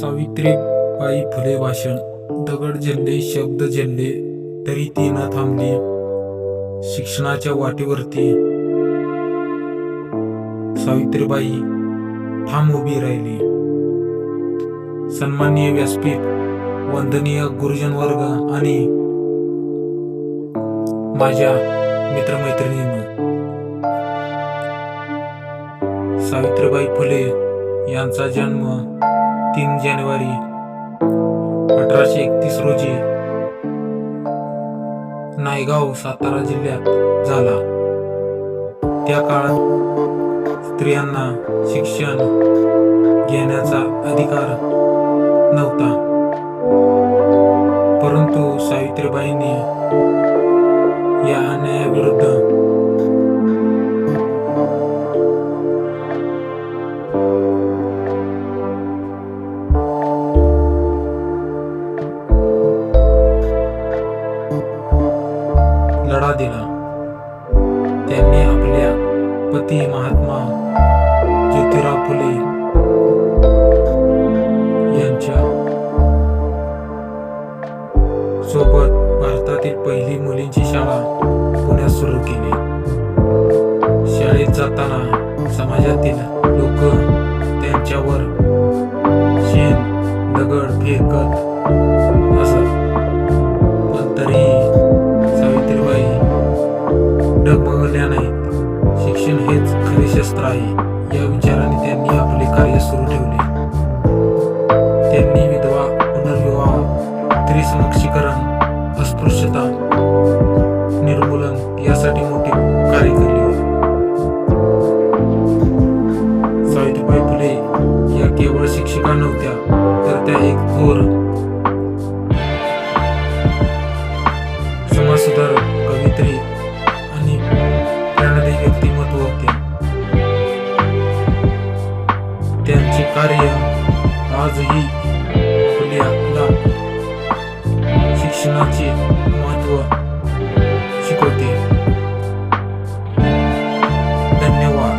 सावित्रीबाई फुले भाषण दगड झेलले शब्द झेलले तरी ती न थांबली. शिक्षणाच्या वाटेवरती. सावित्रीबाई ठाम उभी राहिली. सन्माननीय व्यासपीठ वंदनीय गुरुजन वर्ग आणि माझ्या मित्रमैत्रिणींनो. सावित्रीबाई फुले यांचा जन्म तीन जानेवारी अठराशे एकतीस रोजी नायगाव सातारा जिल्ह्यात झाला. त्या काळात स्त्रियांना शिक्षण घेण्याचा अधिकार नव्हता. परंतु सावित्रीबाईंनी या अन्यायाविरुद्ध लढा दिला. त्यांनी आपल्या पती महात्मा ज्योतिराव फुले यांच्या सोबत भारतातील पहिली मुलींची शाळा पुण्यात सुरू केली. शाळेत जाताना समाजातील लोक त्यांच्यावर या विचाराने त्यांनी आपले कार्य सुरू ठेवले. त्यांनी विधवा पुनर्विवाह स्त्रीसमक्षीकरण अस्पृश्यता निर्मूलन यासाठी मोठे कार्य केले. सावित्रीबाई फुले या केवळ शिक्षिका नव्हत्या तर त्या एक थोर समाजसुधारक कवित्री आजही फुले शिक्षणाचे महत्त्व शिकवते. धन्यवाद.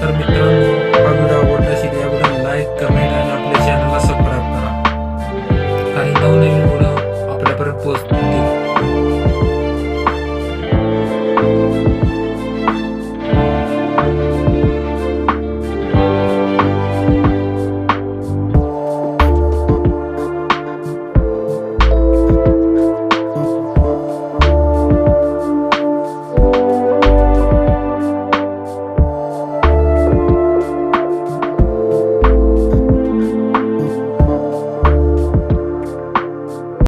तर मित्रांनो हा व्हिडिओ आवडला असेल या व्हिडिओ लाईक कमेंट आणि आपल्या चॅनलला सबस्क्राईब करा. काही नवनवीन व्हिडिओ आपल्यापर्यंत पोहोचतील.